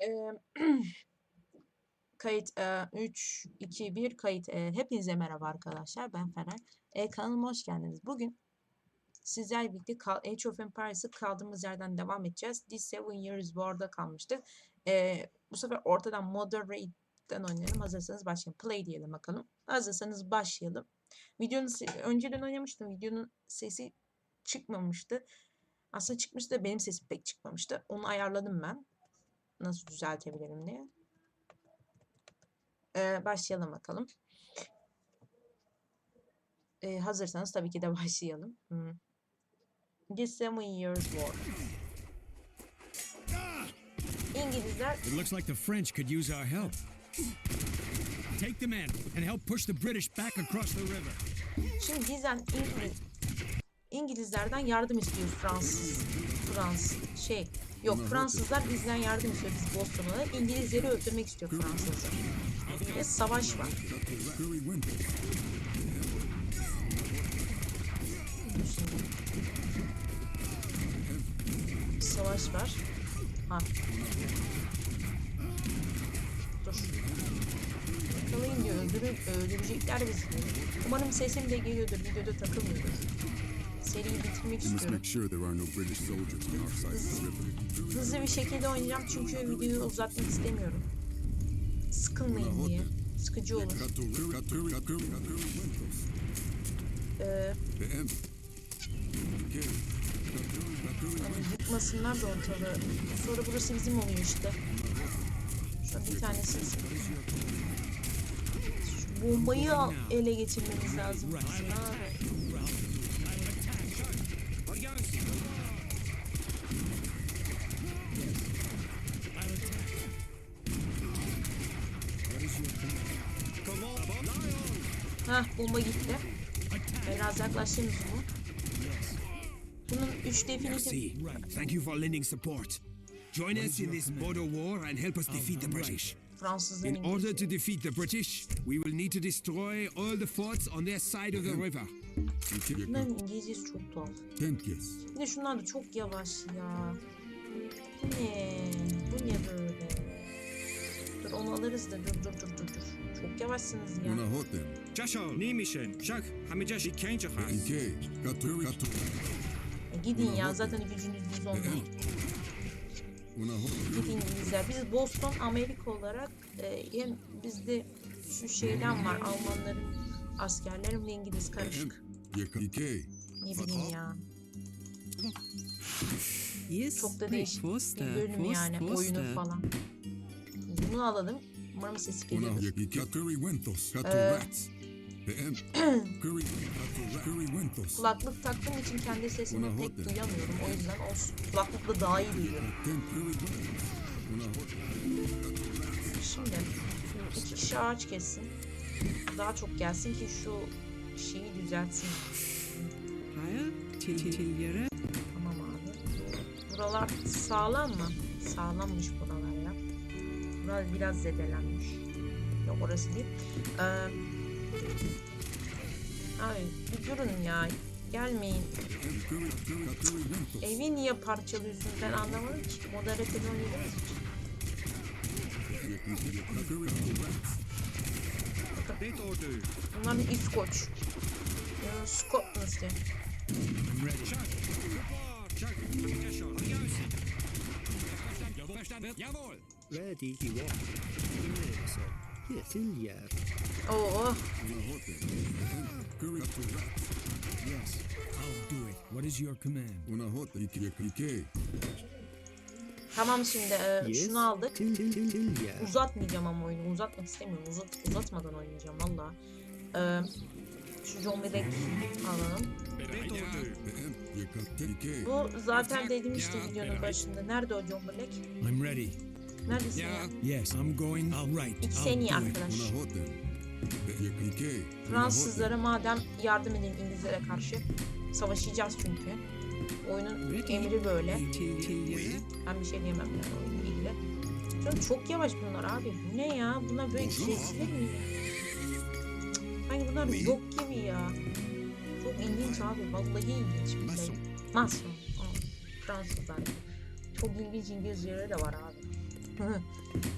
Eee, kayıt eee, 3, 2, 1 kayıt. Eee, hepinize merhaba arkadaşlar. Ben Fener. Eee, kanalıma hoş geldiniz. Bugün sizlerle birlikte kal- Age of Empires'ı kaldığımız yerden devam edeceğiz. This Seven Years War'da kalmıştık. Eee, bu sefer ortadan Modern Raid'den oynayalım. Hazırsanız başlayalım. Play diyelim bakalım. Hazırsanız başlayalım. Videonun önceden oynamıştım. Videonun sesi çıkmamıştı. Aslında çıkmıştı da benim sesim pek çıkmamıştı. Onu ayarladım ben. Nasıl düzeltebilirim diye. Ee, başlayalım bakalım. Ee, hazırsanız tabii ki de başlayalım. Hmm. This Seven Years War. İngilizler It looks like the French could use our help. Take them in and help push the British back across the river. şimdi bizden İngiliz İngilizlerden yardım istiyor Fransız. Frans şey yok Fransızlar bizden yardım istiyor biz Boston'a. İngilizleri öldürmek istiyor Fransızlar. Ve savaş var. Savaş var. Ha. Dur. Yakalayın diyor. Öldürür, öldürecekler bizi. Umarım sesim de geliyordur. Videoda takılmıyordur. Seriyi bitirmek istiyorum. make sure there are no British soldiers on our side of the river. Hızlı bir şekilde oynayacağım çünkü videoyu uzatmak istemiyorum. Sıkılmayın diye. Sıkıcı olur. Ee, yani yıkmasınlar da ortalığı. Sonra burası bizim oluyor işte. Şu bir tanesi. Şu bombayı al, ele geçirmemiz lazım. abi. Hah bomba gitti. Biraz yaklaştınız mı? Bunun 3 definitif See, thank you for lending support. Join us in this border war and help us defeat the British. In order to defeat the British, we will need to destroy all the forts on their side of the river. Bunların İngilizcesi çok tuhaf. Bir de şunlar da çok yavaş ya. Bu ne? Bu ne böyle? Dur onu alırız da dur dur dur dur. Çok yavaşsınız ya. Unahoten. Jashol, Nimishin, Shak, Hamijashi, Kenjahas. Inkei. Caturi- Caturi- E Gidin ya zaten gücünüz düz olmuyor. Gidin İngilizler. Biz Boston Amerika olarak e, hem bizde şu şeyden var Almanların askerleri hem de İngiliz karışık. Ne bileyim ya. Çok da değişik bir bölüm yani oyunu falan. Bunu alalım. Umarım sesi geliyor. Kulaklık taktığım için kendi sesimi pek duyamıyorum. O yüzden o kulaklıkla daha iyi duyuyorum. Şimdi şu iki kişi ağaç kessin. Daha çok gelsin ki şu şeyi düzeltsin. Tamam abi. Buralar sağlam mı? Sağlammış buralar ya. Buralar biraz zedelenmiş. Yok orası değil. Ee, abi bir durun ya. Gelmeyin. Evi niye parçalıyorsunuz ben anlamadım ki. Moderatörü oynadınız. Bunlar bir İskoç. Ya. Shak, Shak, Jashol, Yosi. Was. Yes, here, till yer. Oo. Yes, I'll do it. What is your command? Unahoten. Ike- Ikei. Tamam şimdi e, Yes, şunu aldık. till, till, till, till yer. Uzatmayacağım ama oyunu. Uzatmak istemiyorum. Uzat, uzatmadan oynayacağım valla. Ee, şu John Wick alalım. Bu zaten dedim işte videonun başında. Nerede o John Black? I'm ready. Neredesin ya? Yes, I'm going. All right. İki it. arkadaş. Fransızlara madem yardım edin İngilizlere karşı. Savaşacağız çünkü. Oyunun emri böyle. Ben bir şey diyemem yani oyunla ilgili. Çünkü çok yavaş bunlar abi. Bu ne ya? Bunlar böyle kesilir mi ya? Cık, Hani bunlar yok gibi ya. Çok ilginç abi. Vallahi ilginç. Mason. Aa, Fransızlar. Çok ilginç İngilizceleri de var abi.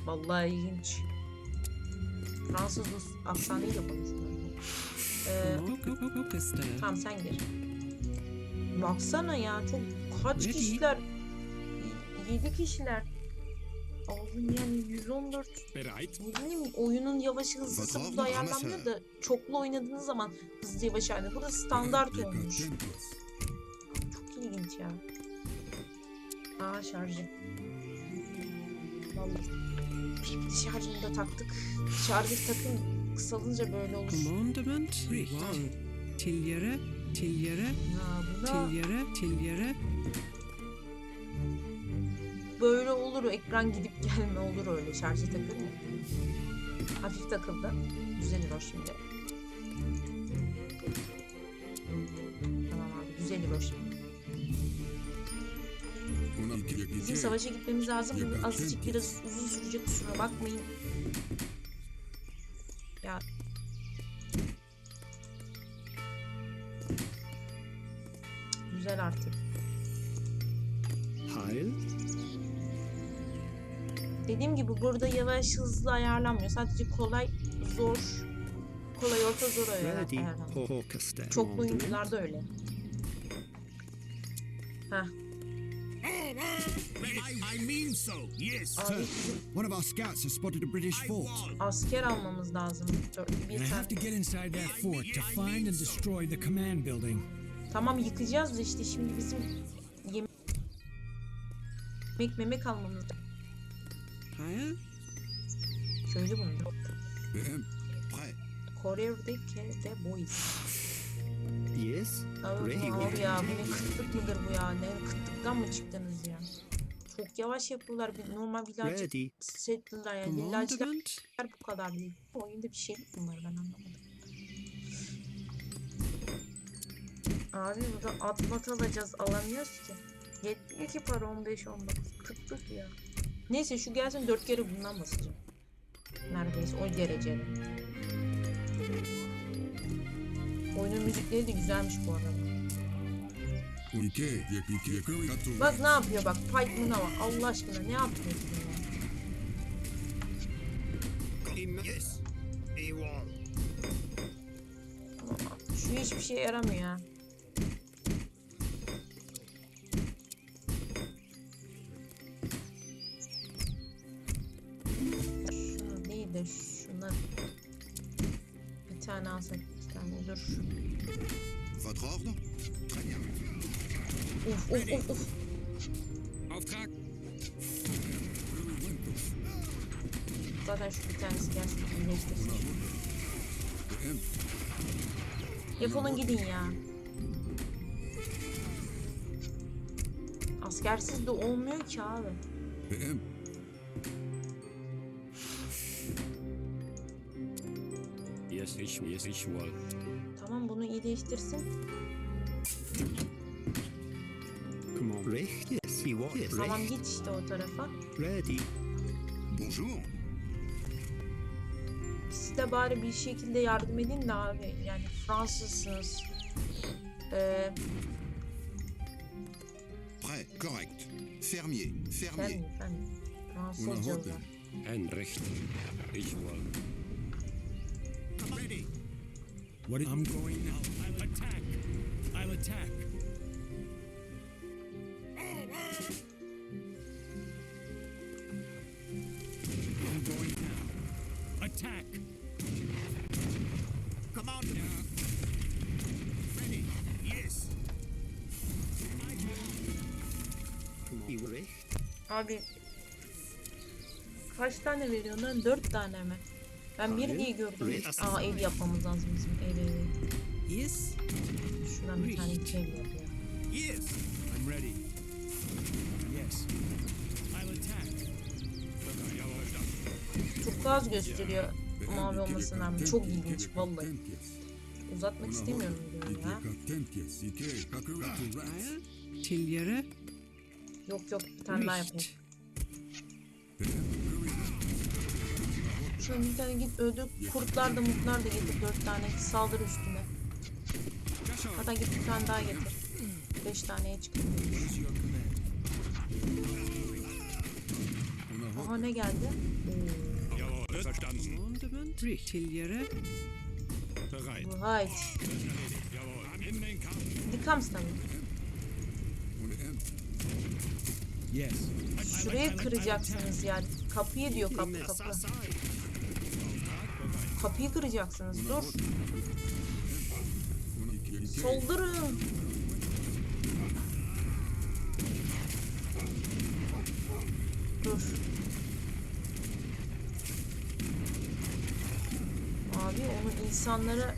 Vallahi ilginç. Fransız aksanıyla konuşuyor. Ee, tamam sen gir. Baksana ya çok kaç Ready? kişiler? 7 kişiler. Oğlum yani 114 Bereit? ne bileyim oyunun yavaş hızlısı burada mı? ayarlanmıyor da çoklu oynadığınız zaman hızlı yavaş ayarlanıyor. Burada standart olmuş. Çok ilginç ya. Aa şarjı. Şarjını da taktık. Şarjı takın kısalınca böyle olur. Commandement. One. Ha, buna Tiljere. Tiljere. böyle olur. Ekran gidip gelme olur öyle şarjı takınca. Hafif takıldı. Düzelir o şimdi. Tamam abi düzelir o şimdi. Bizim savaşa gitmemiz lazım. Azıcık biraz uzun sürecek kusura bakmayın. Ya Güzel artık. Heil. Dediğim gibi burada yavaş hızlı ayarlanmıyor. Sadece kolay, zor, kolay orta zor ayarlanıyor. Commandement. oyuncularda öyle. Heh. I, I mean so, yes. Bizim One of our scouts has spotted a British fort. asker almamız lazım. Bir And I tane. have to get inside that fort to find and destroy the command building. Tamam yıkacağız da işte şimdi bizim yemek memek almamız Heil. Şöyle bunu. Prêt. Korev'deki de boys. Yes. Abi, Ready. bu abi ya bu ne kıtlık mıdır bu ya? Ne kıtlıktan mı çıktınız ya? Çok yavaş yapıyorlar. Bir normal village Ready. settler yani. Commandement. bu kadar değil. Bu oyunda bir şeylik mi var ben anlamadım. Abi burada atmat alacağız. Alamıyoruz ki. Yetmiyor ki para 15-19. Kıtlık ya. Neyse şu gelsin dört kere bundan basacağım. Neredeyse o derecede. Oyunun müzikleri de güzelmiş bu arada. Bak ne yapıyor bak. Pike'ına bak. Allah aşkına ne yapıyorsun ya? Şu hiçbir şey yaramıyor ha. Şunu değil de şuna bir tane alsak iki tane dur. Votre ordre Très bien. Uf uf uf uf. Auftrag. Zaten şu bir tanesi gelsin iyileştirsin. Defolun gidin ya. Askersiz de olmuyor ki abi. Yes, ich, yes, ich will. Tamam bunu iyileştirsin. Command. Recht. Yes. He was. Yes. Tamam Recht. git işte o tarafa. Ready. Bonjour. Siz de bari bir şekilde yardım edin de abi. Yani Fransızsınız. Ee, Prêt, correct. Fermier, ben fermier. ben Una Fransızca var. Ein Recht. Ich will. Ready. What? I'm going now. I'll attack. I'll attack. I'm going now. Attack. Commander. Ready. Yes. Abi kaç tane veriyor lan? Dört tane mi? Ben diye gördüm. Aa ev yapmamız lazım bizim ev ev. Yes. Şuradan bir tane ev yapıyor. Yes. I'm ready. Yes. I'll attack. Çok az gösteriyor mavi olmasına rağmen. Çok ilginç vallahi. Uzatmak istemiyorum Iki, ya. Yok yok bir tane daha yapayım. Şöyle bir tane git öldür. Kurtlar da mutlar da getir. Dört tane saldır üstüne. Hatta git bir tane daha getir. Beş taneye çıkıyor. Aha ne geldi? Right. Kampf. Die End. Yes. Şurayı kıracaksınız yani. Kapıyı diyor kapı kapı. Kapıyı kıracaksınız. Dur. Soldurun. Dur. Abi onu insanlara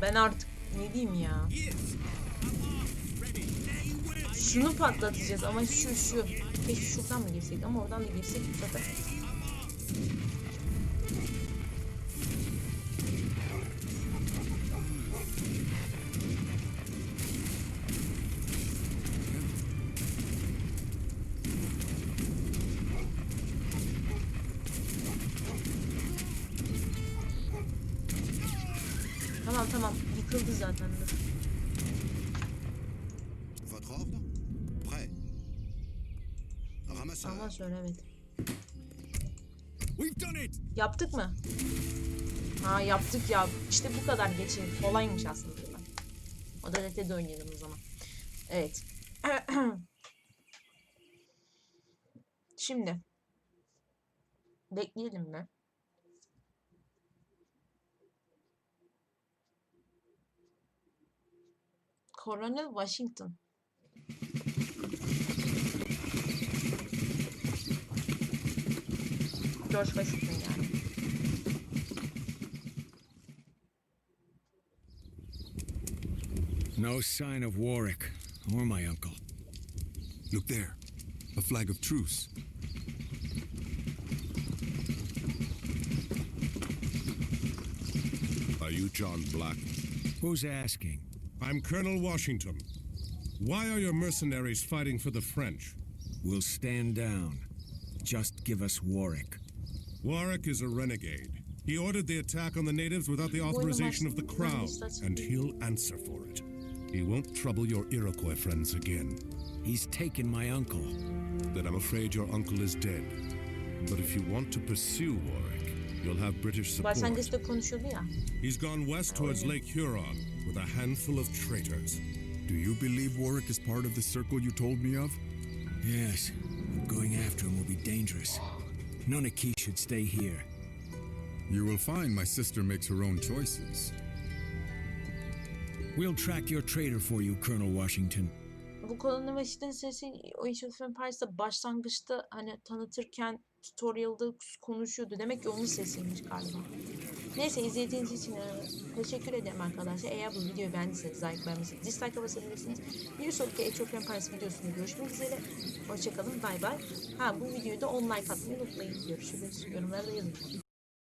ben artık ne diyeyim ya. Şunu patlatacağız ama şu şu. Keşke şuradan mı girsek ama oradan da girsek bu sefer. Yıkıldı zaten dur. Votre ordre Prêt. Ramasseur. Ama söyle evet. We've done it. Yaptık mı? Ha yaptık ya. İşte bu kadar geçin. Kolaymış aslında. O da de oynayalım o zaman. Evet. Şimdi. Bekleyelim mi? Colonel Washington. George Washington yani. No sign of Warwick or my uncle. Look there. A flag of truce. Are you John Black? Who's asking? I'm Colonel Washington. Why are your mercenaries fighting for the French? We'll stand down. Just give us Warwick. Warwick is a renegade. He ordered the attack on the natives without the authorization of the crown, and he'll answer for it. He won't trouble your Iroquois friends again. He's taken my uncle. Then I'm afraid your uncle is dead. But if you want to pursue Warwick, you'll have British support. Başlangıçta konuşuyordu ya. He's gone west towards Lake Huron with a handful of traitors. Do you believe Warwick is part of the circle you told me of? Yes, going after him will be dangerous. Nonaki should stay here. You will find my sister makes her own choices. We'll track your traitor for you, Colonel Washington. Bu Colonel Washington sesi o Age of Empires'ta başlangıçta hani tanıtırken tutorial'da konuşuyordu. Demek ki onun sesiymiş galiba. Neyse izlediğiniz için e, teşekkür ederim arkadaşlar. Eğer bu videoyu beğendiyseniz like beğenmişseniz dislike'a basabilirsiniz. Bir sonraki of Empires videosunda görüşmek üzere. Hoşçakalın bay bay. Ha bu videoyu da 10 like atmayı unutmayın. Görüşürüz. Yorumlara da yazın.